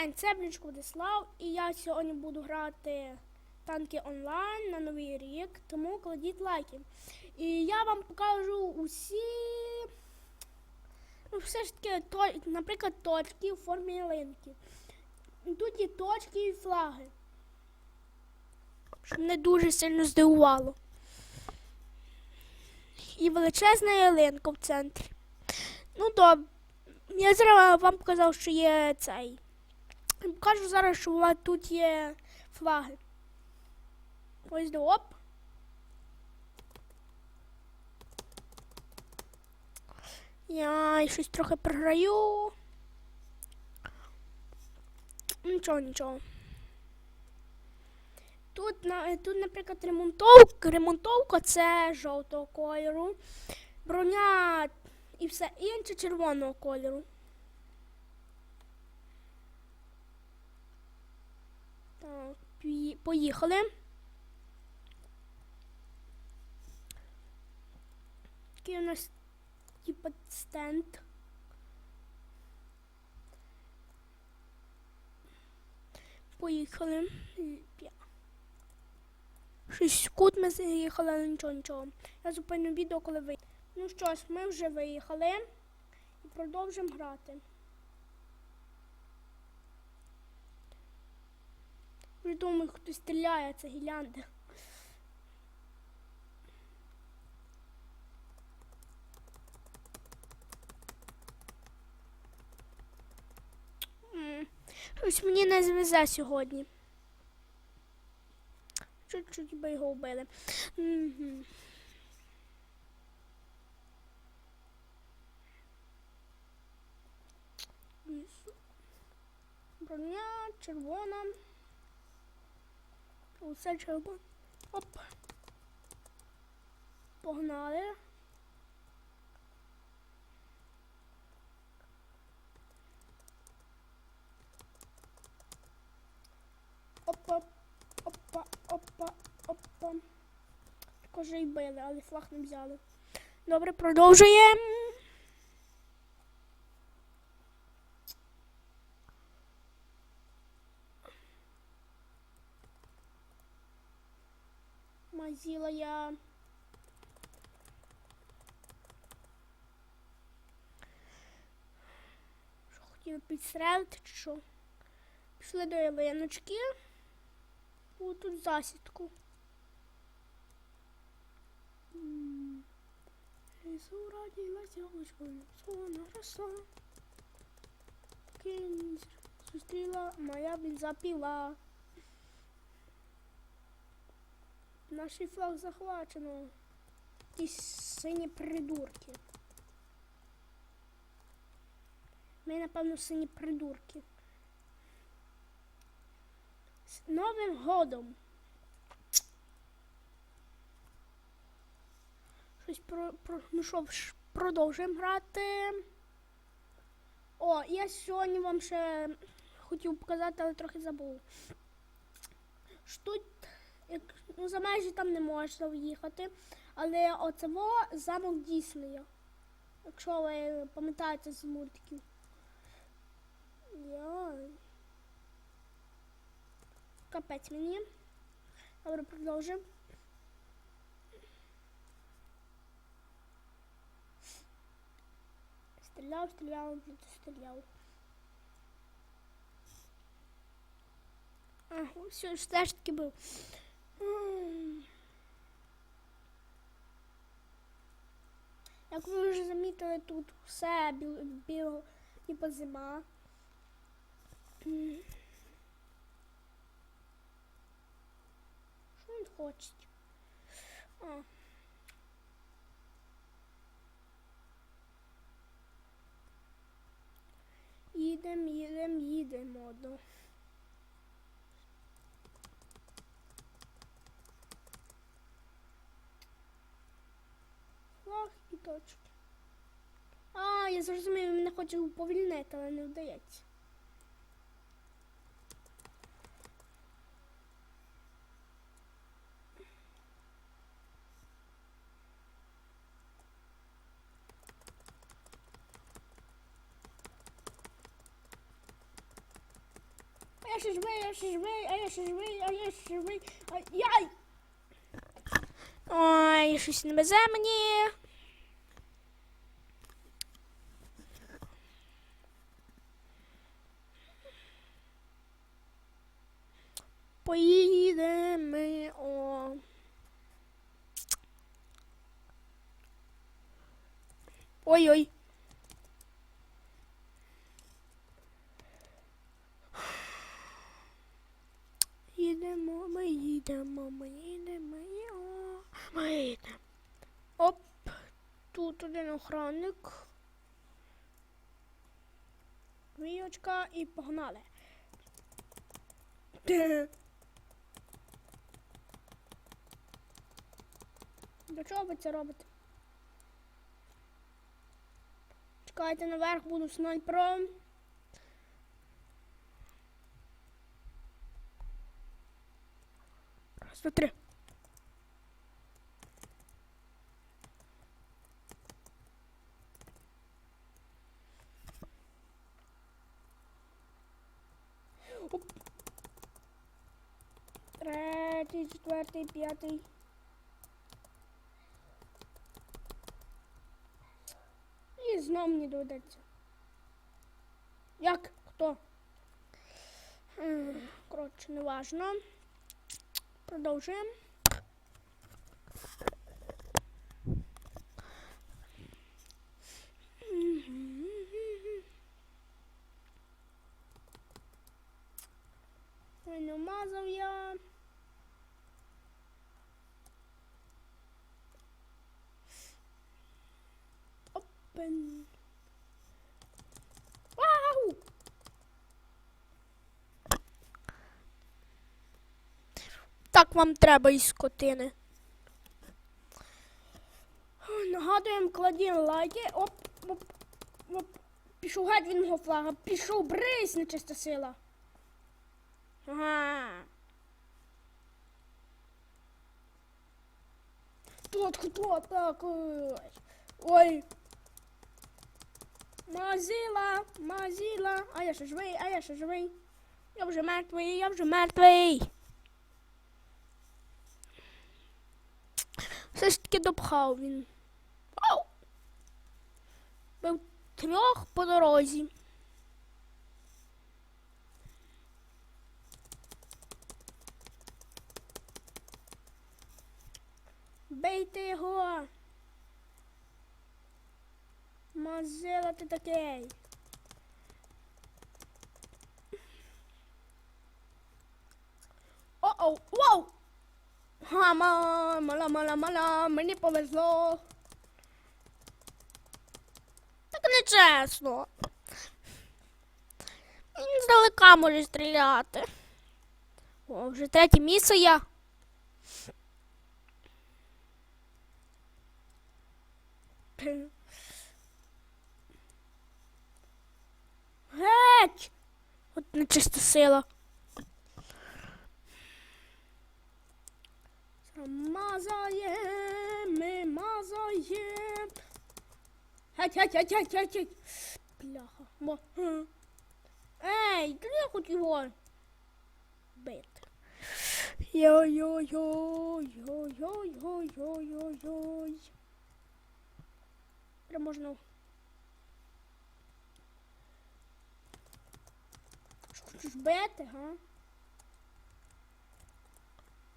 день, це Блічко Владислав, і я сьогодні буду грати танки онлайн на новий рік, тому кладіть лайки. І я вам покажу усі, ну все ж таки, то, наприклад, точки у формі ялинки. Тут є точки і флаги. Щоб не дуже сильно здивувало. І величезна ялинка в центрі. Ну добре. Я зараз вам показав, що є цей. Покажу зараз, що тут є флаги. Ось до оп. Я щось трохи програю. Нічого, нічого. Тут, на- тут наприклад, ремонтовка, ремонтовка це жовтого кольору. Броня і все інше червоного кольору. Так, пі- поїхали. Такий у нас типа стенд. Поїхали. Шість секунд ми заїхали, але нічого, нічого. Я зупиню відео, коли ви. Ну що ж, ми вже виїхали і продовжимо грати. Вже думаю, хтось стріляє, це гілянда. М, Щось мені не звезе сьогодні. Чуть-чуть би його вбили. Броня червона. Усе червоне. Оп. Погнали. Опа, опа, опа, опа. Також і били, але флаг не взяли. Добре, продовжуємо. Мазіла я. Що хотіли підстрелити чи що? Пішли до ялиночки. О, тут засідку. Лісу родилась яблучкою, вона росла. Кінь зустріла моя бензопіла. Наш флаг захвачено. Якісь сині придурки. Ми, напевно, сині придурки. З Новим годом. Щось про, про ну що продовжуємо грати. О, я сьогодні вам ще хотів показати, але трохи забув. Тут як, ну, за межі там не можна в'їхати, але оцево замок Діснея. Якщо ви пам'ятаєте з мультиків. Йой. Капець мені. Добре, продовжимо. Стріляв, стріляв, стріляв. А, все ж таки був. Як ви вже замітили, тут все біл, біл типу зима. Що він хоче? А. Їдем, їдем, їдемо. До- і точки. А, я зрозумів, мене хоче уповільнити, але не вдається. я ще живий, я ще живий, а я ще живий, а я ще живий, а яй! Ой, щось не везе мені. Поїдемо. О. Ой-ой. Їдемо, ми їдемо, ми їдемо, йо, ми їдемо. Оп, тут один охранник. Віочка і погнали. До чого ви це робите? Чекайте наверх, буду снайпером. Раз, два, три. Оп. Четвертий, п'ятий. І знов мені доведеться. Як? Хто? Коротше, не важно. Продовжуємо. Ой, намазав я. Опен. Вау! Так вам треба із скотини. Ой, Нагадуємо, кладімо лайки. Оп, оп, оп. Пішов геть від мого флага. Пішов брись, нечиста сила. Ага. Тут хто такий? Ой. Мазила, мазила. А я ще живий, а я ще живий. Я вже мертвий, я вже мертвий. Все ж таки допхав він. Ау! Бив трьох по дорозі. Бейте його. Мазила ти такий. О-оу, вау! Хама, мала, мала, мала, мені повезло. Так нечесно. Він здалека може стріляти. О, вже третє місце я. Геть! От нечиста сила. Мазаєм, ми мазаєм. Геть, геть, геть, геть, геть, геть. Бляха. Мо. Ей, я хоч його бити. Йой-йой-йой-йой-йой-йой-йой. Прям можна. Що хочеш бити, га?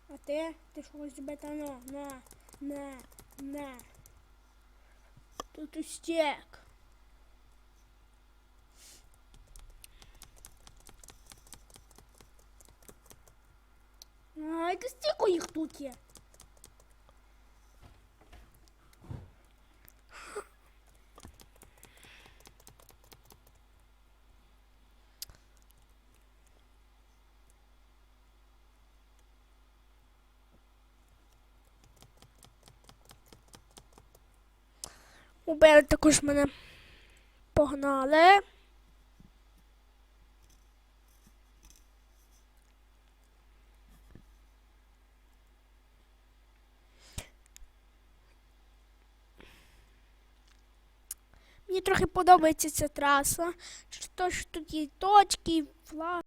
А ти? Ти що бетано, бити? На, на, на. Тут устек. Ай, ти стільки їх тут є. Убили також мене. Погнали. Мені трохи подобається ця траса. Те, що тут є точки, флаг.